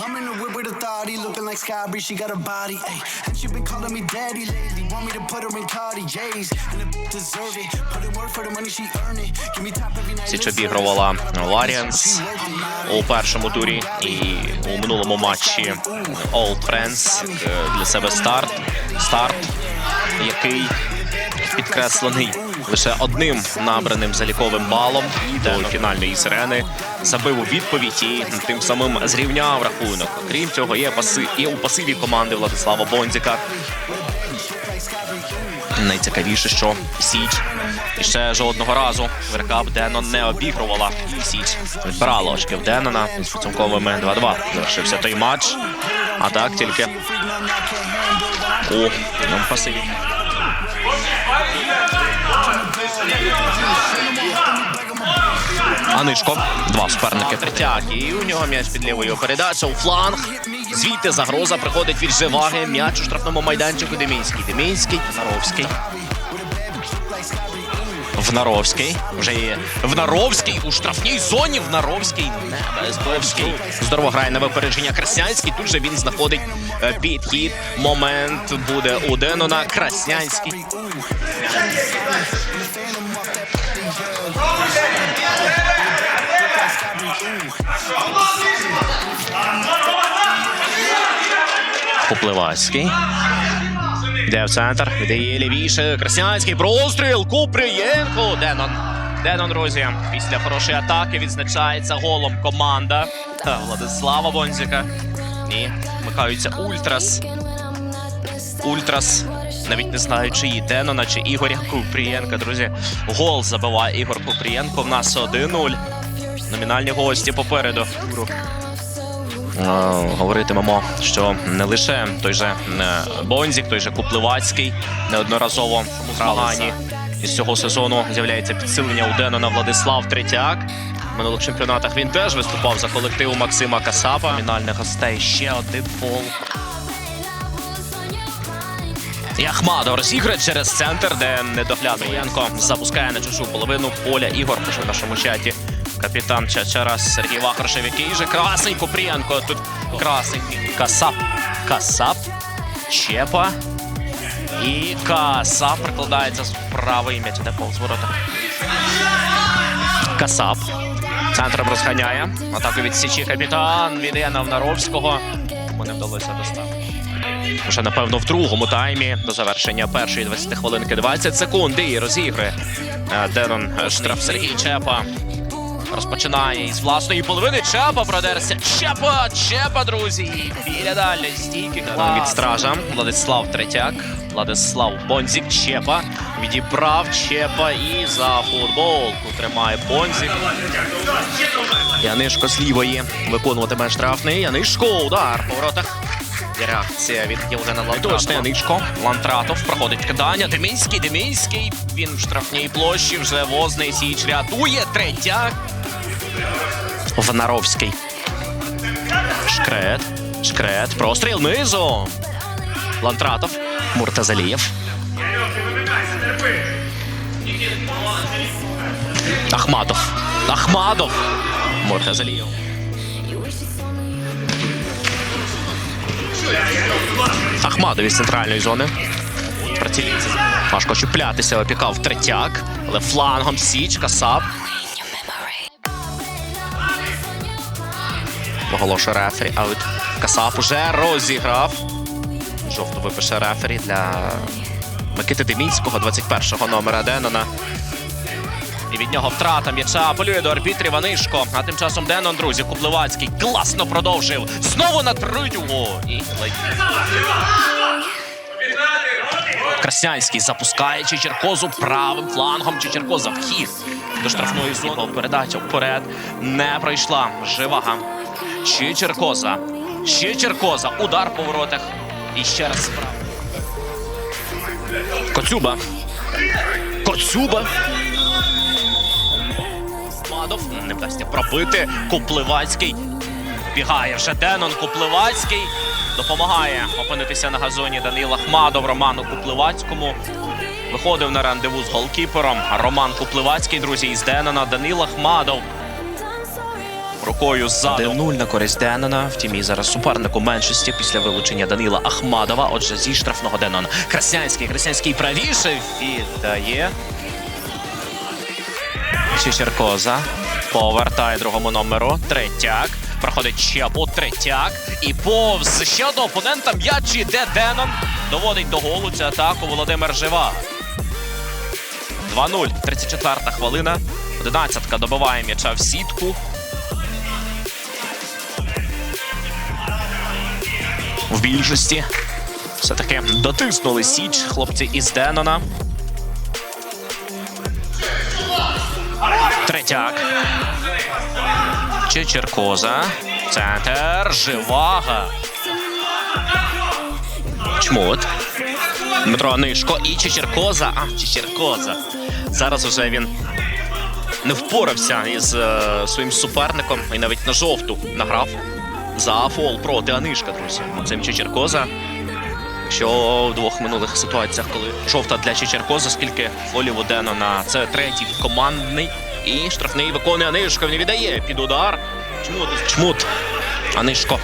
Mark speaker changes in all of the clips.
Speaker 1: I'm in the whip with authority, looking like Sky Bree, she got a body, ayy. And she been calling me daddy lately, want me to put her in Cartier's, and the deserve it. Put in work for the money she earn it. Give me top every night.
Speaker 2: Січ обігрувала Ларіанс у першому турі і у минулому матчі Old Friends для себе старт, старт, який підкреслений лише одним набраним заліковим балом до фінальної сирени. Забив у відповідь і тим самим зрівняв рахунок. Крім цього, є паси є у пасиві команди Владислава Бонзіка. Найцікавіше, що Січ ще жодного разу Веркап Денон не обігрувала. Січ відбирала очки в Денона з підсумковими 2-2. Завершився той матч. А так тільки у пасиві. Анишко. Два суперники третяк. І у нього м'яч під лівою передача у фланг. Звідти загроза приходить від Живаги. М'яч у штрафному майданчику Демінський. Демінський, Наровський. Внаровський. Вже є Внаровський у штрафній зоні. Внаровський. Небездовський. Здорово грає на випередження Краснянський. Тут же він знаходить е, підхід. Момент буде у Денона. Краснянський. Попливацький. Йде в центр, віддає лівіше. Краснянський простріл. Купрієнко. Денон. Денон, друзі. Після хорошої атаки відзначається голом команда та Владислава Бонзіка. І вмикаються Ультрас. Ультрас. Навіть не знаю, чиї Денона чи Ігоря Купрієнка. Друзі, гол забиває Ігор Купрієнко. В нас 1-0. Номінальні гості попереду. Говоритимемо, що не лише той же е, Бонзік, той же Купливацький неодноразово в змаганні із цього сезону з'являється підсилення у Денона Владислав Третяк. В минулих чемпіонатах він теж виступав за колективу Максима Касапа. Фінальних гостей ще один фол. І Ахмадов розіграє через центр, де недоглядний Янко запускає на чужу половину поля. Ігор пише в нашому чаті. Капітан Чачарас Сергій Вахрушев, який же красень Купрієнко. Тут красень Касап. Касап. Чепа. І Касап прикладається з правий м'яч, де повз. Касап. Центром розганяє. Атаку від Січі капітан. Віддає на Внаровського. Йому не вдалося достати. Вже напевно в другому таймі до завершення першої 20 хвилинки 20 секунд і розігрує е, Денон штраф Сергій Чепа. Розпочинає із власної половини. Чепа продерся. Чепа! Чепа, друзі! Біля далі стійки Денон від стража. Владислав Третяк. Владислав Бонзік. Чепа. Відібрав Чепа і за футболку тримає Бонзік. Янишко з лівої виконуватиме штрафний. Янишко удар по воротах. Реакція від Євгена Лантратова. Яничко. Лантратов проходить кидання. Демінський, Демінський. Він в штрафній площі. Вже возний січ рятує. Третя. Внаровський. Шкрет. Шкрет. Простріл низу. Лантратов. Муртазалієв. Ахматов. Ахмадов. Муртазалієв. Ахмадов із центральної зони. Працівниці. Важко чіплятися, опікав третяк, але флангом Січ, Касап. Оголошує рефері, а от Касап уже розіграв. Жовто випише рефері для Микити Демінського, 21-го номера Денона. І від нього втрата м'яча апелює до арбітрів Анишко. А тим часом Денон, друзі, Куплевацький класно продовжив. Знову на третю. І. Краснянський запускає Чечеркозу правим флангом. Чечеркоза вхід до штрафної зони. Передача вперед не пройшла. Живага. Чечеркоза. Чечеркоза. Удар по воротах. І ще раз справа. Коцюба. Коцюба. Мадов не вдасться пробити. Купливацький. Бігає вже Денон Купливацький. Допомагає опинитися на газоні Данил Ахмадов Роману Купливацькому. Виходив на рандеву з голкіпером. Роман Купливацький, друзі, із Денона. Данил Ахмадов. Рукою ззаду. 1-0 на користь Денона. Втім, і зараз суперник у меншості після вилучення Данила Ахмадова. Отже, зі штрафного Денон. Краснянський, Краснянський правіше віддає. Чечеркоза повертає другому номеру. Третяк. Проходить Чепу, третяк. І повз ще одного опонента м'яч іде Денон. Доводить до голу цю атаку Володимир Жива. 2-0. 34-та хвилина. 11-ка добиває м'яча в сітку. В більшості все-таки дотиснули Січ хлопці із Денона. Третяк. Чечеркоза. Центр. Живага. Чмут. Дмитро Нишко і Чечеркоза. А, Чечеркоза. Зараз уже він не впорався із е, своїм суперником і навіть на жовту награв за фол проти Анишка, друзі. Максим Чечеркоза. Що в двох минулих ситуаціях, коли жовта для Чечеркоза, скільки фолів у Денона. Це третій командний. І штрафний виконує Анишко. Він віддає під удар. Чмут. Чмут. Анишко.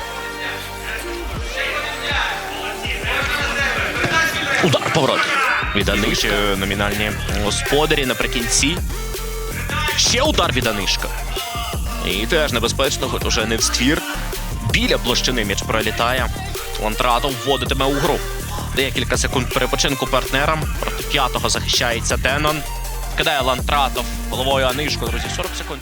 Speaker 2: Удар поворот. Від Анишки номінальні господарі наприкінці. Ще удар від Анишка. І теж небезпечно, хоч уже не в ствір. Біля площини м'яч пролітає. Лантратов вводитиме у гру. Декілька секунд перепочинку партнерам. Проти п'ятого захищається Денон. Кидає Лантратов головою Анишко, друзі. 40 секунд.